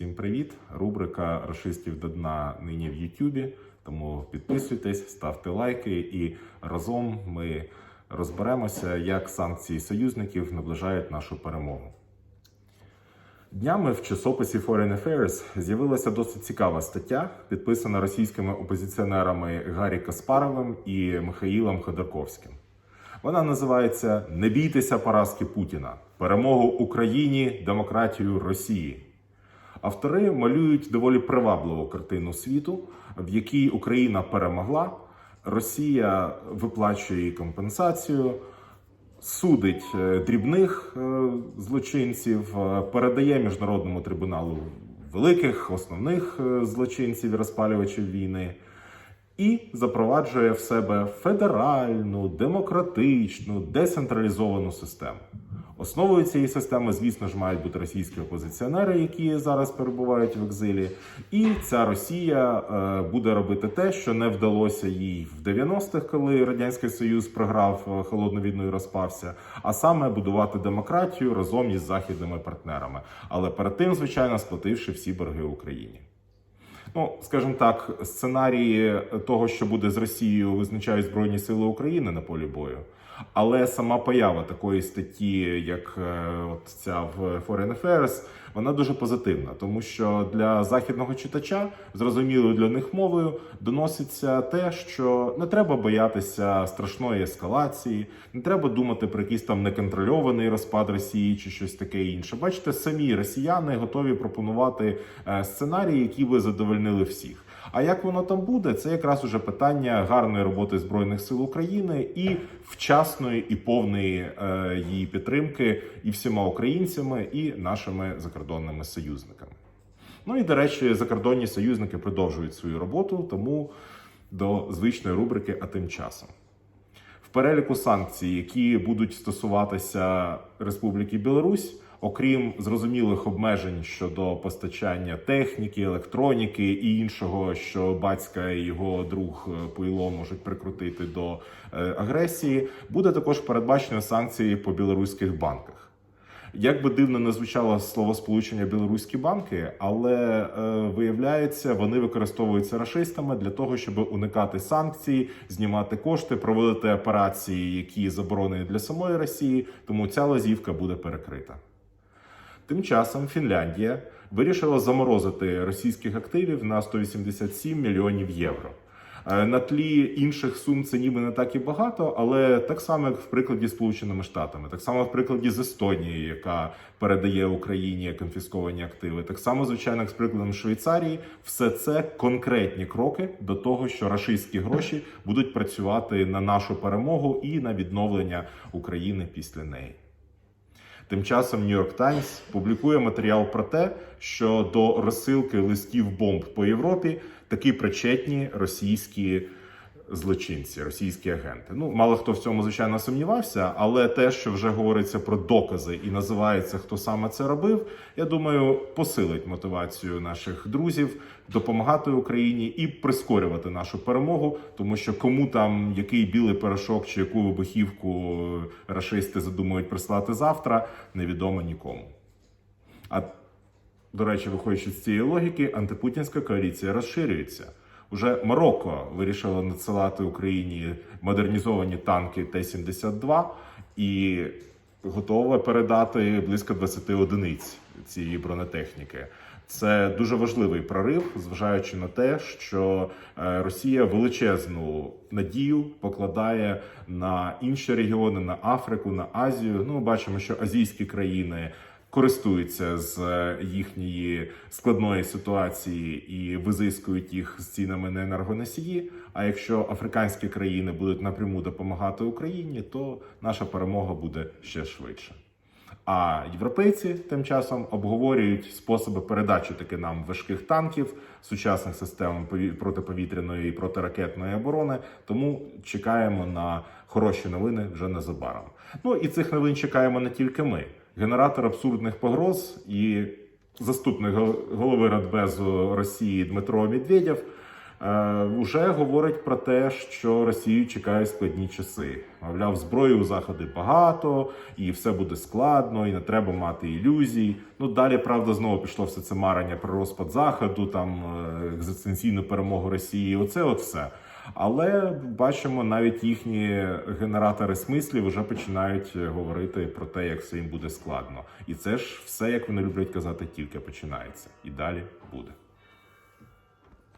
Всім привіт! Рубрика Рашистів до дна нині в Ютубі. Тому підписуйтесь, ставте лайки, і разом ми розберемося, як санкції союзників наближають нашу перемогу. Днями в часописі Foreign Affairs з'явилася досить цікава стаття, підписана російськими опозиціонерами Гаррі Каспаровим і Михаїлом Ходорковським. Вона називається Не бійтеся поразки Путіна. Перемогу Україні, демократію Росії. Автори малюють доволі привабливу картину світу, в якій Україна перемогла, Росія виплачує їй компенсацію, судить е, дрібних е, злочинців, е, передає міжнародному трибуналу великих основних злочинців і розпалювачів війни. І запроваджує в себе федеральну, демократичну, децентралізовану систему. Основою цієї системи, звісно ж, мають бути російські опозиціонери, які зараз перебувають в екзилі. І ця Росія е, буде робити те, що не вдалося їй в 90-х, коли радянський союз програв е, холодну війну і розпався, а саме будувати демократію разом із західними партнерами. Але перед тим, звичайно, сплативши всі борги Україні. Ну, скажімо так, сценарії того, що буде з Росією, визначають Збройні Сили України на полі бою. Але сама поява такої статті, як е, от ця в Foreign Affairs, вона дуже позитивна, тому що для західного читача, зрозумілою для них мовою, доноситься те, що не треба боятися страшної ескалації, не треба думати про якийсь там неконтрольований розпад Росії чи щось таке інше. Бачите, самі росіяни готові пропонувати е, сценарії, які би задовольнили всіх. А як воно там буде, це якраз уже питання гарної роботи збройних сил України і вчасної і повної е, її підтримки і всіма українцями, і нашими закордонними союзниками. Ну і до речі, закордонні союзники продовжують свою роботу, тому до звичної рубрики А тим часом. В переліку санкцій, які будуть стосуватися Республіки Білорусь, окрім зрозумілих обмежень щодо постачання техніки, електроніки і іншого, що батька і його друг е, Пуйло можуть прикрутити до е, агресії, буде також передбачено санкції по білоруських банках. Як би дивно не звучало словосполучення білоруські банки, але е, виявляється, вони використовуються рашистами для того, щоб уникати санкцій, знімати кошти, проводити операції, які заборонені для самої Росії. Тому ця лазівка буде перекрита. Тим часом Фінляндія вирішила заморозити російських активів на 187 мільйонів євро. Е, На тлі інших сум це ніби не так і багато, але так само, як в прикладі Сполученими Штатами, так само в прикладі з Естонії, яка передає Україні конфісковані активи, так само, звичайно, як з прикладом Швейцарії, все це конкретні кроки до того, що рашистські гроші будуть працювати на нашу перемогу і на відновлення України після неї. Тим часом York Times публікує матеріал про те, що до розсилки листів бомб по Європі такі причетні російські злочинці, російські агенти. Ну, мало хто в цьому звичайно сумнівався, але те, що вже говориться про докази і називається хто саме це робив, я думаю, посилить мотивацію наших друзів допомагати Україні і прискорювати нашу перемогу, тому що кому там який білий порошок чи яку вибухівку рашисти задумують прислати завтра, невідомо нікому. А до речі, виходячи з цієї логіки, антипутінська коаліція розширюється. Уже Марокко вирішило надсилати Україні модернізовані танки Т-72 і готове передати близько 20 одиниць цієї бронетехніки. Це дуже важливий прорив, зважаючи на те, що е, Росія величезну надію покладає на інші регіони, на Африку, на Азію. Ну, ми бачимо, що азійські країни користуються з е, їхньої складної ситуації і визискують їх з цінами на енергоносії. А якщо африканські країни будуть напряму допомагати Україні, то наша перемога буде ще швидше. А європейці тим часом обговорюють способи передачі таки нам важких танків, сучасних систем пові- протиповітряної і протиракетної оборони. Тому чекаємо на хороші новини вже незабаром. Ну і цих новин чекаємо не тільки ми. Генератор абсурдних погроз і заступник голови Радбезу Росії Дмитро Медведєв е, вже говорить про те, що Росію чекають складні часи. Мовляв, зброї у заходи багато, і все буде складно, і не треба мати ілюзій. Ну далі, правда, знову пішло все це марення про розпад заходу, там е, екзистенційну перемогу Росії. Оце от все. Але бачимо, навіть їхні генератори смислів вже починають говорити про те, як все їм буде складно. І це ж все, як вони люблять казати, тільки починається, і далі буде.